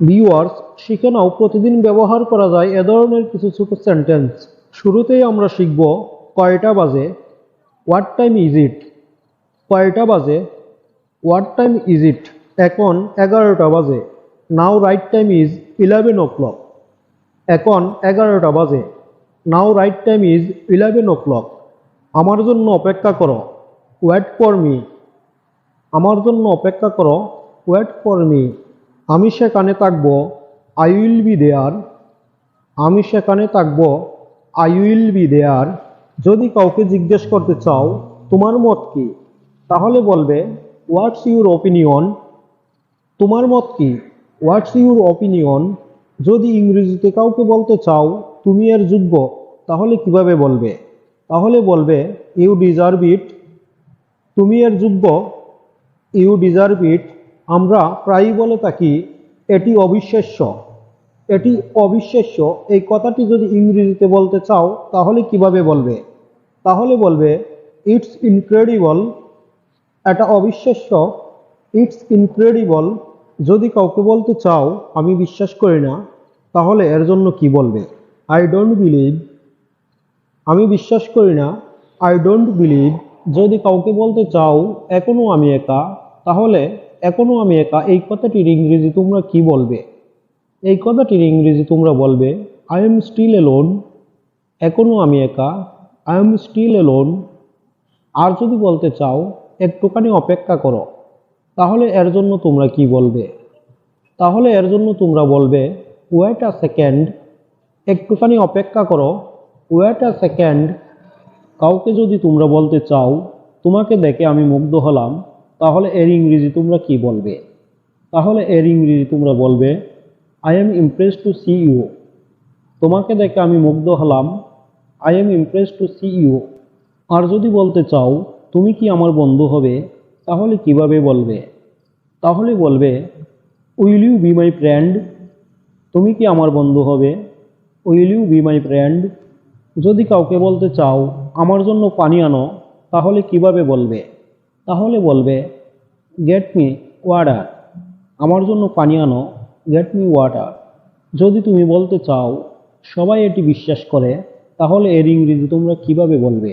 Viewers শিখে নাও, প্রতিদিন ব্যবহার করা যায় এ ধরনের কিছু ছোট সেন্টেন্স শুরুতেই আমরা শিখব, কয়টা বাজে? হোয়াট টাইম ইজ ইট কয়টা বাজে? হোয়াট টাইম ইজ ইট এখন এগারোটা বাজে। Now right time is eleven o'clock এখন এগারোটা বাজে। Now right time is eleven o'clock আমার জন্য অপেক্ষা করো। ওয়েট ফর মি আমার জন্য অপেক্ষা করো। ওয়েট ফর মি আমি সেখানে থাকব আই উইল বি দেয়ার আমি সেখানে থাকব আই উইল বি দেয়ার যদি কাউকে জিজ্ঞেস করতে চাও, তোমার মত কি? তাহলে বলবে হোয়াটস ইউর ওপিনিয়ন তোমার মত কি? হোয়াটস ইউর ওপিনিয়ন যদি ইংরেজিতে কাউকে বলতে চাও, তুমি এর যোগ্য, তাহলে কীভাবে বলবে? তাহলে বলবে ইউ ডিজার্ভ ইট তুমি এর যোগ্য ইউ ডিজার্ভ ইট আমরা প্রায়ই বলে থাকি, এটি অবিশ্বাস্য এটি অবিশ্বাস্য এই কথাটি যদি ইংরেজিতে বলতে চাও, তাহলে কীভাবে বলবে? তাহলে বলবে ইটস ইনক্রেডিবল এটা অবিশ্বাস্য ইটস ইনক্রেডিবল যদি কাউকে বলতে চাও, আমি বিশ্বাস করি না, তাহলে এর জন্য কি বলবে? আই ডোন্ট বিলিভ আমি বিশ্বাস করি না। আই ডোন্ট বিলিভ যদি কাউকে বলতে চাও এখনও আমি একা, তাহলে এখনও আমি একা, এই কথাটির ইংরেজি তোমরা কি বলবে? এই কথাটির ইংরেজি তোমরা বলবে I am still alone এখনও আমি একা I am still alone আর যদি বলতে চাও, একটুখানি অপেক্ষা করো, তাহলে এর জন্য তোমরা কি বলবে? তাহলে এর জন্য তোমরা বলবে ওয়েট আ সেকেন্ড একটুখানি অপেক্ষা করো ওয়েট আ সেকেন্ড কাউকে যদি তোমরা বলতে চাও, তোমাকে দেখে আমি মুগ্ধ হলাম। তাহলে এর ইংরেজি তোমরা কি বলবে? তাহলে এর ইংরেজি তোমরা বলবে I am impress to see you তোমাকে দেখে আমি মুগ্ধ হলাম I am impress to see you আর যদি বলতে চাও, তুমি কি আমার বন্ধু হবে? তাহলে কীভাবে বলবে? তাহলে বলবে will you be my friend তুমি কি আমার বন্ধু হবে? Will you be my friend যদি কাউকে বলতে চাও, আমার জন্য পানি আনো, তাহলে কীভাবে বলবে? তাহলে বলবে গেট মি ওয়াটার আমার জন্য পানি আনো গেট মি ওয়াটার যদি তুমি বলতে চাও, সবাই এটি বিশ্বাস করে, তাহলে এর ইংরেজি তোমরা কীভাবে বলবে?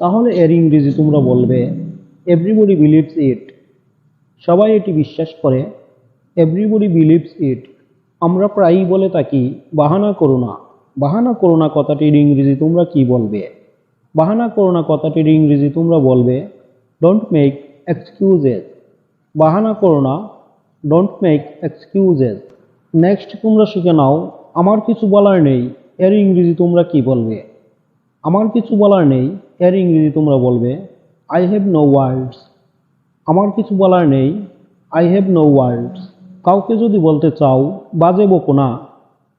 তাহলে এর ইংরেজি তোমরা বলবে এভরিবডি বিলিভস ইট সবাই এটি বিশ্বাস করে এভরিবডি বিলিভস ইট আমরা প্রায়ই বলে থাকি, বাহানা করো না। বাহানা করো না কথাটির ইংরেজি তোমরা কি বলবে? বাহানা করো না কথাটির ইংরেজি তোমরা বলবে ডোন্ট মেক এক্সকিউজেস বাহানা করো না। ডোন্ট মেক এক্সকিউজেস নেক্সট তোমরা শিখে নাও, আমার কিছু বলার নেই, এর ইংরেজি তোমরা কি বলবে? আমার কিছু বলার নেই, এর ইংরেজি তোমরা বলবে। আই হ্যাভ নো ওয়ার্ডস আমার কিছু বলার নেই আই হ্যাভ নো ওয়ার্ডস কাউকে যদি বলতে চাও, বাজে বকো না।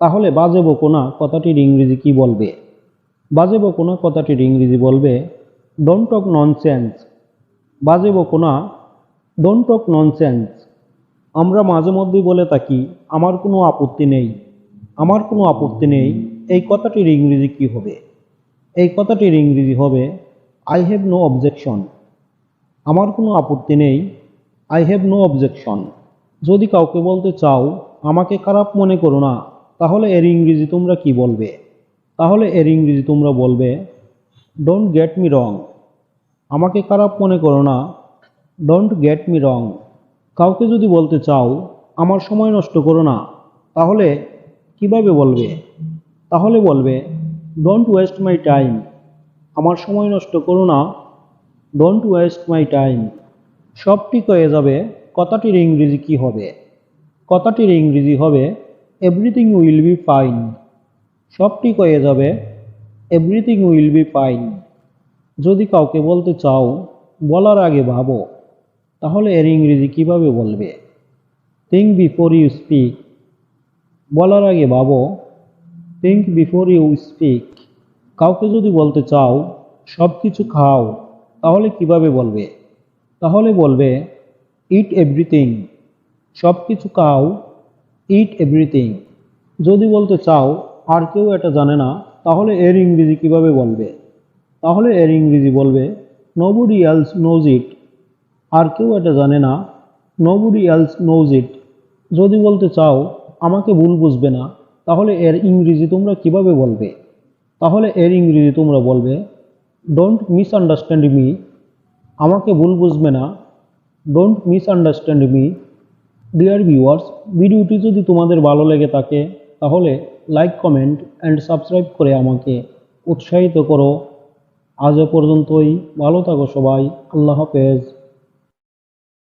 তাহলে বাজে বকো না, কথাটির ইংরেজি কি বলবে? বাজে বকো না, কথাটির ইংরেজি বলবে। ডোন্ট টক ননসেন্স বাজে বকো না? ডোন্ট টক ননসেন্স আমরা মাঝে মধ্যেই বলে থাকি, আমার কোনো আপত্তি নেই। আমার কোনো আপত্তি নেই। এই কথাটির ইংরেজি কি হবে? এই কথাটির ইংরেজি হবে আই হ্যাভ নো অবজেকশন আমার কোনো আপত্তি নেই আই হ্যাভ নো অবজেকশন যদি কাউকে বলতে চাও, আমাকে খারাপ মনে করো না, তাহলে এর ইংরেজি তোমরা কি বলবে? তাহলে এর ইংরেজি তোমরা বলবে ডোন্ট গেট মি রং আমাকে খারাপ মনে করো না। ডোন্ট গেট মি রং কাউকে যদি বলতে চাও, আমার সময় নষ্ট করো না। তাহলে কীভাবে বলবে? তাহলে বলবে ডোন্ট ওয়েস্ট মাই টাইম আমার সময় নষ্ট করো না। ডোন্ট ওয়েস্ট মাই টাইম সব ঠিক হয়ে যাবে। কথাটির ইংরেজি কি হবে? কথাটির ইংরেজি হবে এভরিথিং উইল বি ফাইন সব ঠিক হয়ে যাবে এভরিথিং উইল বি ফাইন যদি কাউকে বলতে চাও, বলার আগে ভাবো, তাহলে এর ইংরেজি কীভাবে বলবে? থিঙ্ক বিফোর ইউ স্পিক বলার আগে ভাবো থিঙ্ক বিফোর ইউ স্পিক কাউকে যদি বলতে চাও সব কিছু খাও, তাহলে কীভাবে বলবে? তাহলে বলবে ইট এভরিথিং সব কিছু খাও ইট এভরিথিং যদি বলতে চাও, আর কেউ এটা জানে না, তাহলে এর ইংরেজি কীভাবে বলবে? তাহলে এর ইংরেজি বলবে নোবডি এলস নোজ ইট আর কেউ এটা জানে না নোবডি এলস নোজ ইট যদি বলতে চাও, আমাকে ভুল বুঝবে না, তাহলে এর ইংরেজি তোমরা কীভাবে বলবে? তাহলে এর ইংরেজি তোমরা বলবে ডোন্ট মিসআন্ডারস্ট্যান্ড মি আমাকে ভুল বুঝবে না don't misunderstand me dear viewers ভিডিওটি যদি তোমাদের ভালো লেগে থাকে, তাহলে লাইক কমেন্ট অ্যান্ড সাবস্ক্রাইব করে আমাকে উৎসাহিত করো। আজ এ পর্যন্তই ভালো থাকো সবাই। আল্লাহ হাফেজ।